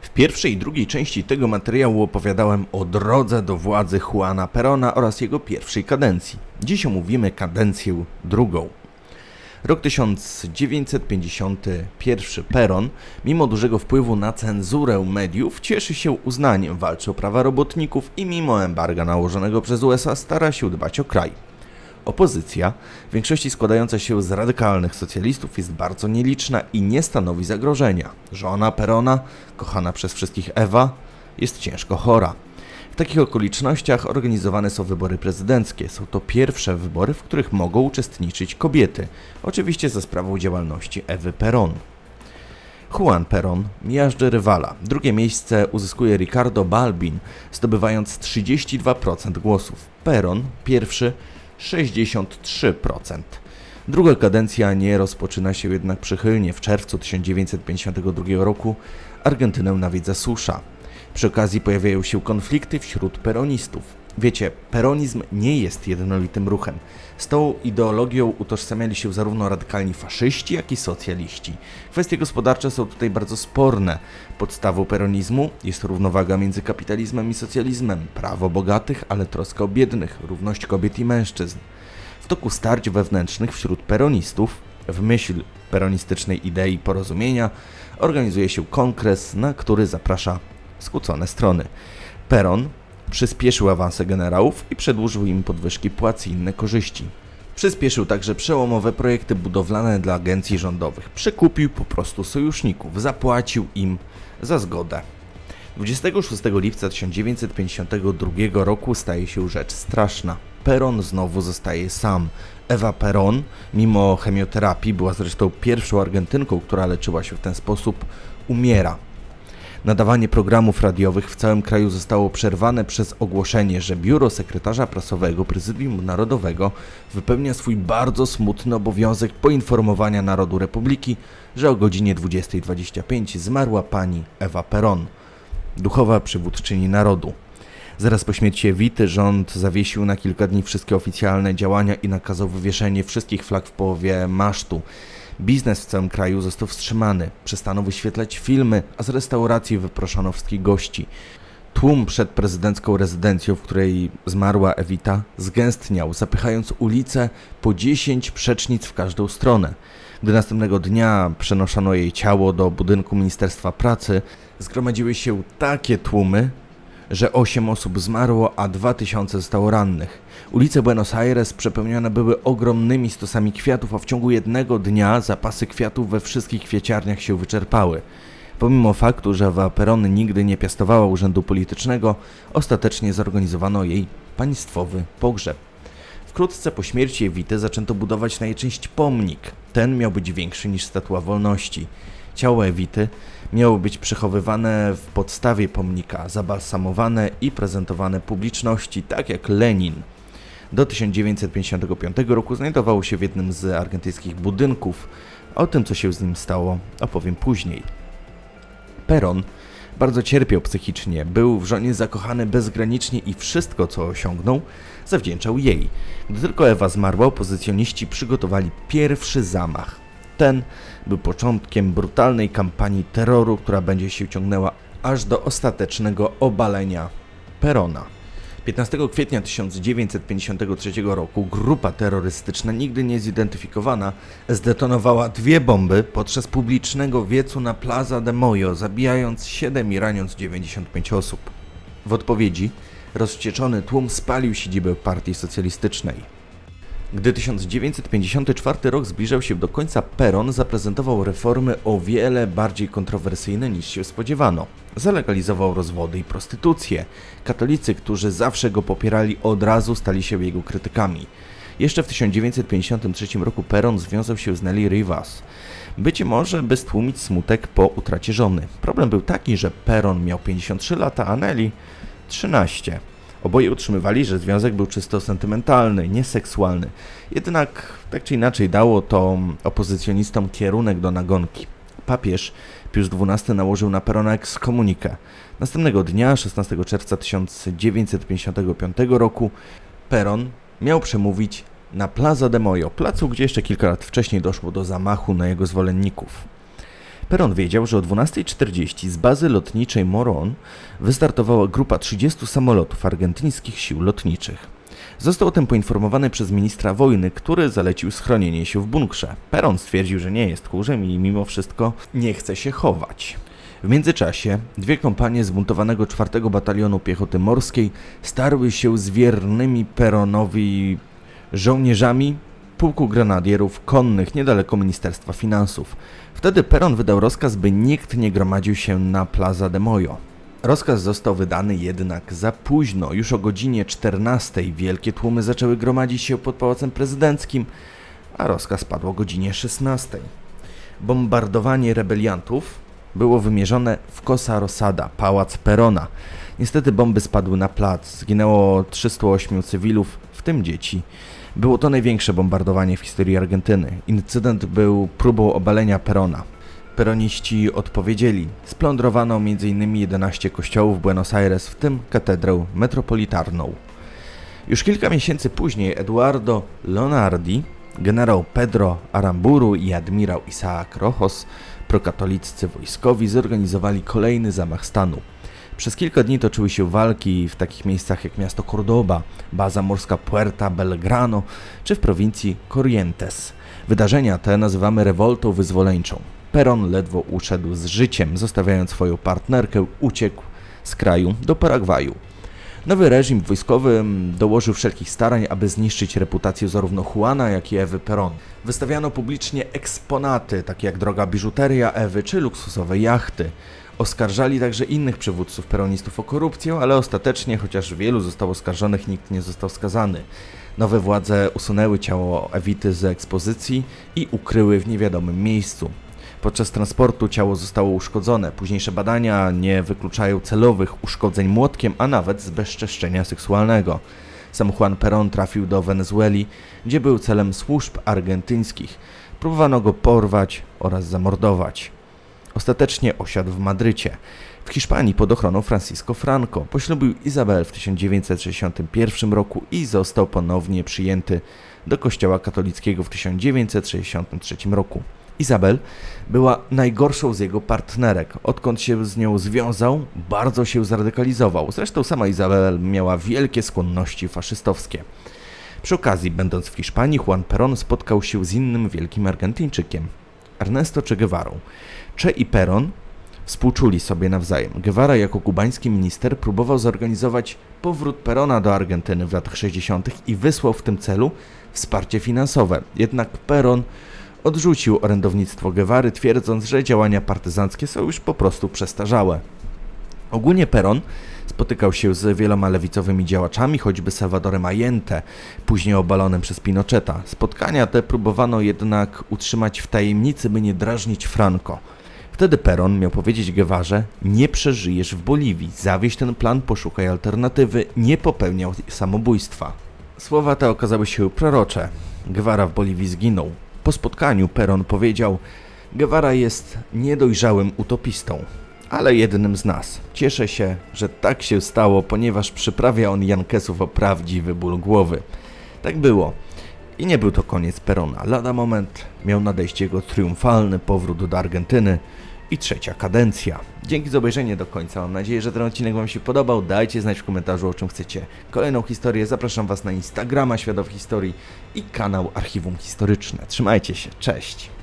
W pierwszej i drugiej części tego materiału opowiadałem o drodze do władzy Juana Perona oraz jego pierwszej kadencji. Dziś omówimy kadencję drugą. Rok 1951 Peron, mimo dużego wpływu na cenzurę mediów, cieszy się uznaniem, walczy o prawa robotników i mimo embarga nałożonego przez USA stara się dbać o kraj. Opozycja, w większości składająca się z radykalnych socjalistów, jest bardzo nieliczna i nie stanowi zagrożenia. Żona Perona, kochana przez wszystkich Ewa, jest ciężko chora. W takich okolicznościach organizowane są wybory prezydenckie. Są to pierwsze wybory, w których mogą uczestniczyć kobiety, oczywiście za sprawą działalności Ewy Peron. Juan Peron miażdży rywala. Drugie miejsce uzyskuje Ricardo Balbin, zdobywając 32% głosów. Peron, pierwszy, 63%. Druga kadencja nie rozpoczyna się jednak przychylnie. W czerwcu 1952 roku Argentynę nawiedza susza. Przy okazji pojawiają się konflikty wśród peronistów. Wiecie, peronizm nie jest jednolitym ruchem. Z tą ideologią utożsamiali się zarówno radykalni faszyści, jak i socjaliści. Kwestie gospodarcze są tutaj bardzo sporne. Podstawą peronizmu jest równowaga między kapitalizmem i socjalizmem, prawo bogatych, ale troska o biednych, równość kobiet i mężczyzn. W toku starć wewnętrznych wśród peronistów, w myśl peronistycznej idei porozumienia, organizuje się kongres, na który zaprasza skłócone strony. Peron przyspieszył awanse generałów i przedłużył im podwyżki płac i inne korzyści. Przyspieszył także przełomowe projekty budowlane dla agencji rządowych. Przekupił po prostu sojuszników, zapłacił im za zgodę. 26 lipca 1952 roku staje się rzecz straszna. Peron znowu zostaje sam. Ewa Peron, mimo chemioterapii, była zresztą pierwszą Argentynką, która leczyła się w ten sposób, umiera. Nadawanie programów radiowych w całym kraju zostało przerwane przez ogłoszenie, że biuro sekretarza prasowego Prezydium Narodowego wypełnia swój bardzo smutny obowiązek poinformowania narodu Republiki, że o godzinie 20.25 zmarła pani Ewa Peron, duchowa przywódczyni narodu. Zaraz po śmierci Ewity rząd zawiesił na kilka dni wszystkie oficjalne działania i nakazał wywieszenie wszystkich flag w połowie masztu. Biznes w całym kraju został wstrzymany, przestano wyświetlać filmy, a z restauracji wyproszono wszystkich gości. Tłum przed prezydencką rezydencją, w której zmarła Ewita, zgęstniał, zapychając ulice po 10 przecznic w każdą stronę. Gdy następnego dnia przenoszono jej ciało do budynku Ministerstwa Pracy, zgromadziły się takie tłumy, że 8 osób zmarło, a 2000 zostało rannych. Ulice Buenos Aires przepełnione były ogromnymi stosami kwiatów, a w ciągu jednego dnia zapasy kwiatów we wszystkich kwieciarniach się wyczerpały. Pomimo faktu, że Ewa nigdy nie piastowała urzędu politycznego, ostatecznie zorganizowano jej państwowy pogrzeb. Wkrótce po śmierci Ewity zaczęto budować na jej część pomnik. Ten miał być większy niż Statua Wolności. Ciało Ewity miało być przechowywane w podstawie pomnika, zabalsamowane i prezentowane publiczności, tak jak Lenin. Do 1955 roku znajdowało się w jednym z argentyńskich budynków. O tym, co się z nim stało, opowiem później. Peron bardzo cierpiał psychicznie, był w żonie zakochany bezgranicznie i wszystko, co osiągnął, zawdzięczał jej. Gdy tylko Ewa zmarła, opozycjoniści przygotowali pierwszy zamach. Ten był początkiem brutalnej kampanii terroru, która będzie się ciągnęła aż do ostatecznego obalenia Perona. 15 kwietnia 1953 roku grupa terrorystyczna, nigdy nie zidentyfikowana, zdetonowała dwie bomby podczas publicznego wiecu na Plaza de Moyo, zabijając 7 i raniąc 95 osób. W odpowiedzi rozwścieczony tłum spalił siedzibę partii socjalistycznej. Gdy 1954 rok zbliżał się do końca, Peron zaprezentował reformy o wiele bardziej kontrowersyjne niż się spodziewano. Zalegalizował rozwody i prostytucję. Katolicy, którzy zawsze go popierali, od razu stali się jego krytykami. Jeszcze w 1953 roku Peron związał się z Nelly Rivas. Być może, by stłumić smutek po utracie żony. Problem był taki, że Peron miał 53 lata, a Nelly 13. Oboje utrzymywali, że związek był czysto sentymentalny, nieseksualny. Jednak tak czy inaczej dało to opozycjonistom kierunek do nagonki. Papież Pius XII nałożył na Perona ekskomunikę. Następnego dnia, 16 czerwca 1955 roku, Peron miał przemówić na Plaza de Moyo, placu, gdzie jeszcze kilka lat wcześniej doszło do zamachu na jego zwolenników. Peron wiedział, że o 12.40 z bazy lotniczej Moron wystartowała grupa 30 samolotów argentyńskich sił lotniczych. Został o tym poinformowany przez ministra wojny, który zalecił schronienie się w bunkrze. Peron stwierdził, że nie jest tchórzem i mimo wszystko nie chce się chować. W międzyczasie dwie kompanie zbuntowanego 4 Batalionu Piechoty Morskiej starły się z wiernymi Peronowi żołnierzami pułku grenadierów konnych niedaleko Ministerstwa Finansów. Wtedy Peron wydał rozkaz, by nikt nie gromadził się na Plaza de Moyo. Rozkaz został wydany jednak za późno. Już o godzinie 14 wielkie tłumy zaczęły gromadzić się pod Pałacem Prezydenckim, a rozkaz padł o godzinie 16. Bombardowanie rebeliantów było wymierzone w Cosa Rosada, pałac Perona. Niestety bomby spadły na plac, zginęło 308 cywilów, tym dzieci. Było to największe bombardowanie w historii Argentyny. Incydent był próbą obalenia Perona. Peroniści odpowiedzieli. Splądrowano m.in. 11 kościołów Buenos Aires, w tym katedrę metropolitarną. Już kilka miesięcy później Eduardo Leonardi, generał Pedro Aramburu i admirał Isaac Rojas, prokatoliccy wojskowi, zorganizowali kolejny zamach stanu. Przez kilka dni toczyły się walki w takich miejscach jak miasto Cordoba, baza morska Puerta Belgrano czy w prowincji Corrientes. Wydarzenia te nazywamy rewoltą wyzwoleńczą. Peron ledwo uszedł z życiem, zostawiając swoją partnerkę, uciekł z kraju do Paragwaju. Nowy reżim wojskowy dołożył wszelkich starań, aby zniszczyć reputację zarówno Juana, jak i Ewy Peron. Wystawiano publicznie eksponaty, takie jak droga biżuteria Ewy czy luksusowe jachty. Oskarżali także innych przywódców peronistów o korupcję, ale ostatecznie, chociaż wielu zostało oskarżonych, nikt nie został skazany. Nowe władze usunęły ciało Ewity z ekspozycji i ukryły w niewiadomym miejscu. Podczas transportu ciało zostało uszkodzone. Późniejsze badania nie wykluczają celowych uszkodzeń młotkiem, a nawet zbezczeszczenia seksualnego. Sam Juan Perón trafił do Wenezueli, gdzie był celem służb argentyńskich. Próbowano go porwać oraz zamordować. Ostatecznie osiadł w Madrycie. W Hiszpanii pod ochroną Francisco Franco poślubił Izabel w 1961 roku i został ponownie przyjęty do kościoła katolickiego w 1963 roku. Izabel była najgorszą z jego partnerek. Odkąd się z nią związał, bardzo się zradykalizował. Zresztą sama Izabel miała wielkie skłonności faszystowskie. Przy okazji, będąc w Hiszpanii, Juan Perón spotkał się z innym wielkim Argentyńczykiem, Ernesto Che Guevarą. Che i Perón współczuli sobie nawzajem. Guevara jako kubański minister próbował zorganizować powrót Perona do Argentyny w latach 60. i wysłał w tym celu wsparcie finansowe. Jednak Peron odrzucił orędownictwo Guevary, twierdząc, że działania partyzanckie są już po prostu przestarzałe. Ogólnie Peron spotykał się z wieloma lewicowymi działaczami, choćby Salvadorem Allende, później obalonym przez Pinocheta. Spotkania te próbowano jednak utrzymać w tajemnicy, by nie drażnić Franco. Wtedy Peron miał powiedzieć Guevarze, nie przeżyjesz w Boliwii, zawieź ten plan, poszukaj alternatywy, nie popełniał samobójstwa. Słowa te okazały się prorocze. Guevara w Boliwii zginął. Po spotkaniu Peron powiedział: Guevara jest niedojrzałym utopistą, ale jednym z nas. Cieszę się, że tak się stało, ponieważ przyprawia on Jankesów o prawdziwy ból głowy. Tak było. I nie był to koniec Perona. Lada moment miał nadejść jego triumfalny powrót do Argentyny i trzecia kadencja. Dzięki za obejrzenie do końca. Mam nadzieję, że ten odcinek Wam się podobał. Dajcie znać w komentarzu, o czym chcecie. Kolejną historię zapraszam Was na Instagrama Świat Historii i kanał Archiwum Historyczne. Trzymajcie się, cześć!